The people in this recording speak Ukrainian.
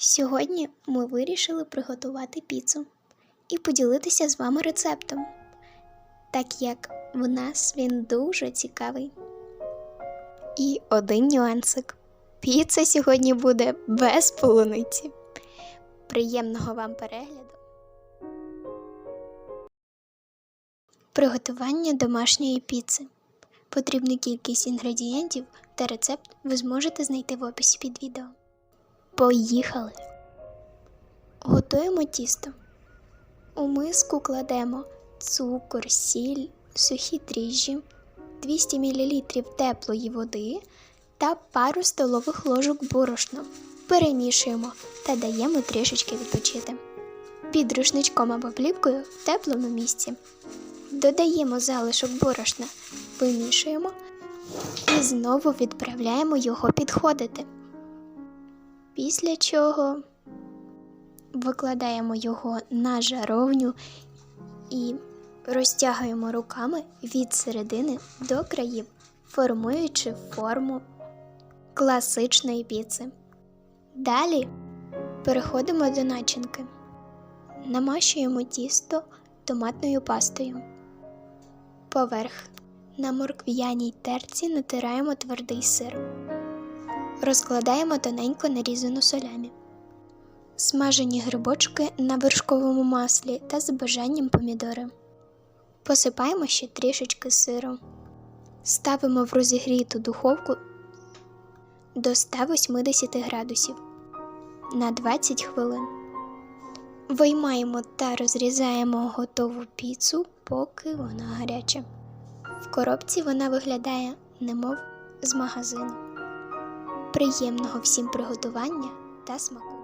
Сьогодні ми вирішили приготувати піцу і поділитися з вами рецептом, так як в нас він дуже цікавий. І один нюансик. Піца сьогодні буде без полуниці. Приємного вам перегляду. Приготування домашньої піци. Потрібну кількість інгредієнтів та рецепт ви зможете знайти в описі під відео. Поїхали! Готуємо тісто. У миску кладемо цукор, сіль, сухі дріжджі, 200 мл теплої води та пару столових ложок борошна. Перемішуємо та даємо трішечки відпочити. Під рушничком або плівкою в теплому місці. Додаємо залишок борошна, вимішуємо і знову відправляємо його підходити. Після чого викладаємо його на жаровню і розтягуємо руками від середини до країв, формуючи форму класичної піци. Далі переходимо до начинки. Намащуємо тісто томатною пастою. Поверх на моркв'яній терці натираємо твердий сир. Розкладаємо тоненько нарізану солями. Смажені грибочки на вершковому маслі та з бажанням помідори. Посипаємо ще трішечки сиру. Ставимо в розігріту духовку до 180 градусів на 20 хвилин. Виймаємо та розрізаємо готову піцу, поки вона гаряча. В коробці вона виглядає, немов з магазину. Приємного всім приготування та смаку!